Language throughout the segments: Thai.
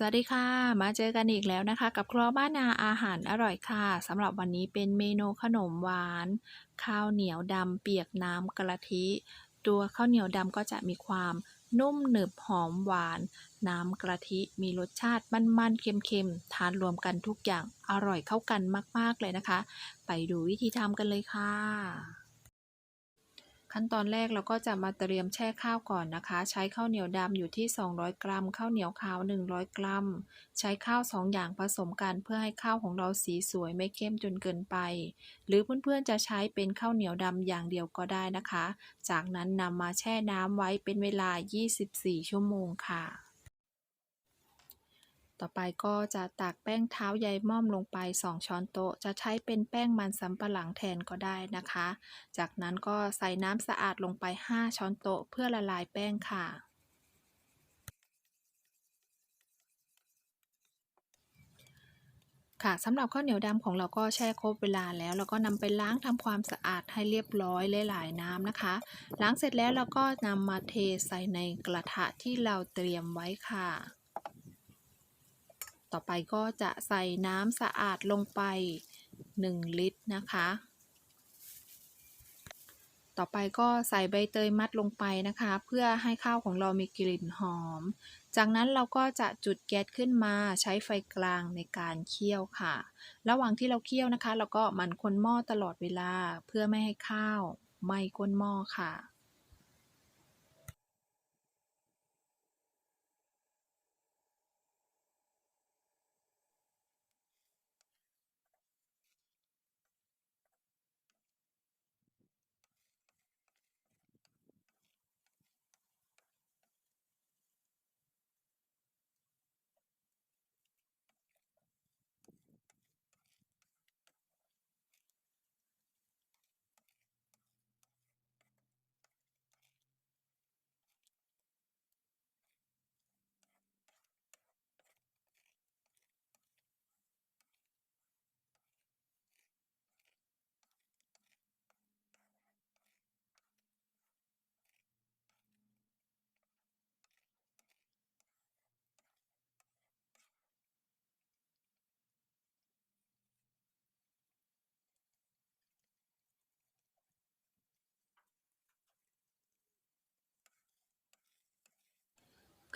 สวัสดีค่ะ มาเจอกันอีกแล้วนะคะ กับครัวบ้านนาอาหารอร่อยค่ะสำหรับวันนี้เป็นเมนูขนมหวาน ข้าวเหนียวดำเปียกน้ำกะทิ ตัวข้าวเหนียวดำก็จะมีความนุ่มหนึบหอมหวาน น้ำกะทิมีรสชาติมันๆเค็มๆทานรวมกันทุกอย่างอร่อยเข้ากันมากๆเลยนะคะ ไปดูวิธีทำกันเลยค่ะ ขั้นตอนแรกเราก็จะมาเตรียมแช่ข้าวก่อนนะคะ ใช้ข้าวเหนียวดำอยู่ที่ 200 กรัม ข้าวเหนียวขาว 100 กรัม ใช้ข้าว 2 อย่างผสมกันเพื่อให้ข้าวของเราสีสวยไม่เข้มจนเกินไป หรือเพื่อนๆจะใช้เป็นข้าวเหนียวดำอย่างเดียวก็ได้นะคะ จากนั้นนำมาแช่น้ำไว้เป็นเวลา 24 ชั่วโมงค่ะ ต่อไปก็จะตักแป้งเท้าใยม่อมลงไป 2 ช้อนโต๊ะ จะใช้เป็นแป้งมันสำปะหลังแทนก็ได้นะคะ จากนั้นก็ใส่น้ำสะอาดลงไป 5 ช้อนโต๊ะ เพื่อละลายแป้งค่ะค่ะสำหรับข้าวเหนียวดำของเราก็แช่ครบเวลาแล้ว เราก็นำไปล้างทำความสะอาดให้เรียบร้อยหลายๆน้ำนะคะ ล้างเสร็จแล้วเราก็นำมาเทใส่ในกระทะที่เราเตรียมไว้ค่ะ ต่อไปก็จะใส่น้ำสะอาดลงไป 1 ลิตรนะคะ ต่อไปก็ใส่ใบเตยมัดลงไปนะคะ เพื่อให้ข้าวของเรามีกลิ่นหอม จากนั้นเราก็จะจุดแก๊สขึ้นมาใช้ไฟกลางในการเคี่ยวค่ะ ระหว่างที่เราเคี่ยวนะคะ เราก็หมั่นคนหม้อตลอดเวลาเพื่อไม่ให้ข้าวไหม้ก้นหม้อค่ะ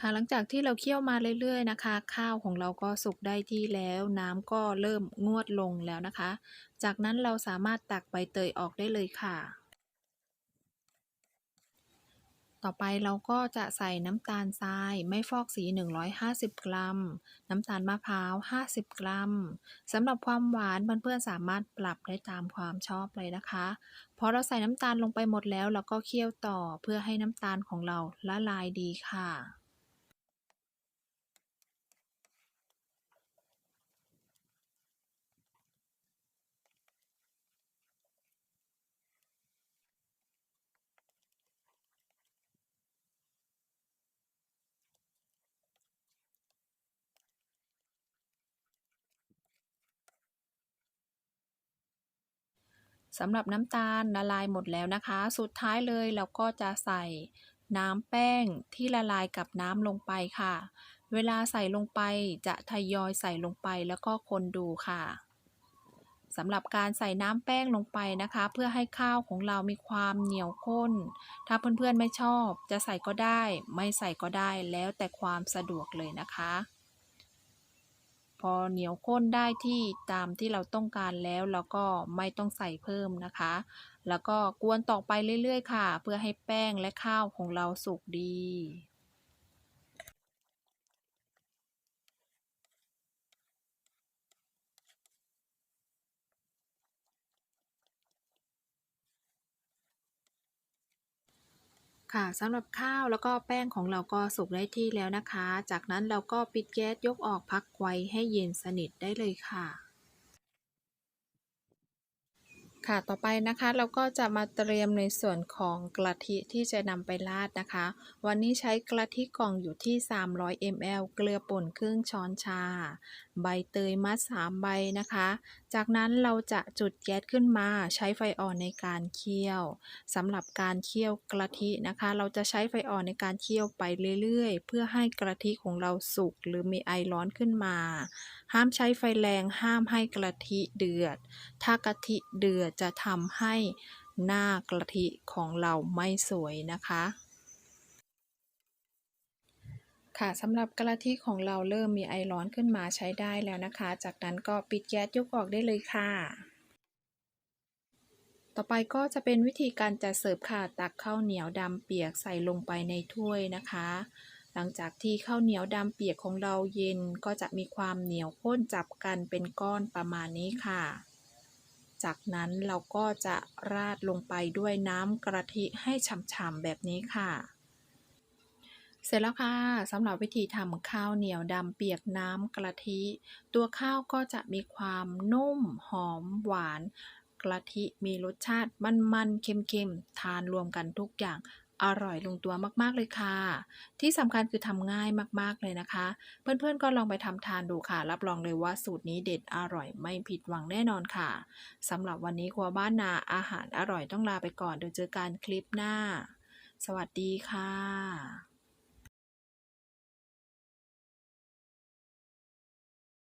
ค่ะหลังจากที่เราเคี่ยวมาเรื่อยๆนะคะ ข้าวของเราก็สุกได้ที่แล้ว น้ำก็เริ่มงวดลงแล้วนะคะ จากนั้นเราสามารถตักใบเตยออกได้เลยค่ะ ต่อไปเราก็จะใส่น้ำตาลทรายไม่ฟอกสี 150 กรัม น้ำตาลมะพร้าว 50 กรัมสำหรับความหวานเพื่อนๆสามารถปรับได้ตามความชอบเลยนะคะพอเราใส่น้ำตาลลงไปหมดแล้วเราก็เคี่ยวต่อเพื่อให้น้ำตาลของเราละลายดีค่ะ สำหรับน้ำตาลละลายหมดแล้วนะคะ สุดท้ายเลยเราก็จะใส่น้ำแป้งที่ละลายกับน้ำลงไปค่ะ เวลาใส่ลงไปจะทยอยใส่ลงไปแล้วก็คนดูค่ะสำหรับการใส่น้ำแป้งลงไปนะคะ เพื่อให้ข้าวของเรามีความเหนียวข้น ถ้าเพื่อนๆไม่ชอบ จะใส่ก็ได้ ไม่ใส่ก็ได้แล้วแต่ความสะดวกเลยนะคะ พอเหนียวข้นได้ที่ตามที่เราต้องการแล้วเราก็ไม่ต้องใส่เพิ่มนะคะ แล้วก็กวนต่อไปเรื่อยๆ ค่ะ เพื่อให้แป้งและข้าวของเราสุกดี ค่ะสำหรับข้าวแล้วก็แป้งของเราก็สุกได้ที่แล้วนะคะ จากนั้นเราก็ปิดแก๊สยกออกพักไว้ให้เย็นสนิทได้เลยค่ะ ค่ะต่อไปนะคะเราก็จะมาเตรียมในส่วนของกะทิที่จะนำไปราดนะคะ วันนี้ใช้กะทิกล่องอยู่ที่ 300 ml เกลือป่นครึ่งช้อนชา ใบเตยมัด 3 ใบนะคะ จากนั้นเราจะจุดแก๊สขึ้นมาใช้ไฟอ่อนในการเคี่ยวสำหรับการเคี่ยวกะทินะคะ เราจะใช้ไฟอ่อนในการเคี่ยวไปเรื่อยๆ เพื่อให้กะทิของเราสุกหรือมีไอร้อนขึ้นมา ห้ามใช้ไฟแรงห้ามให้กะทิเดือด ถ้ากะทิเดือดจะทำให้หน้ากะทิของเราไม่สวยนะคะ ค่ะสำหรับกะทิของเราเริ่มมีไอร้อนขึ้นมาใช้ได้แล้วนะคะ จากนั้นก็ปิดแก๊สยกออกได้เลยค่ะ ต่อไปก็จะเป็นวิธีการจัดเสิร์ฟค่ะ ตักข้าวเหนียวดำเปียกใส่ลงไปในถ้วยนะคะ หลังจากที่ข้าวเหนียวดำเปียกของเราเย็นก็จะมีความเหนียวข้นจับกันเป็นก้อนประมาณนี้ค่ะ จากนั้นเราก็จะราดลงไปด้วยน้ำกะทิให้ฉ่ำๆแบบนี้ค่ะ เสร็จแล้วค่ะสำหรับวิธีทำข้าวเหนียวดำเปียกน้ำกะทิ ตัวข้าวก็จะมีความนุ่มหอมหวานกะทิมีรสชาติมันๆเค็มๆ ทานรวมกันทุกอย่างอร่อยลงตัวมากๆเลยค่ะ ที่สำคัญคือทำง่ายมากๆเลยนะคะ เพื่อนๆก็ลองไปทำทานดูค่ะ รับรองเลยว่าสูตรนี้เด็ดอร่อยไม่ผิดหวังแน่นอนค่ะสำหรับวันนี้ครัวบ้านนาอาหารอร่อยต้องลาไปก่อนเดี๋ยวเจอกันคลิปหน้า สวัสดีค่ะ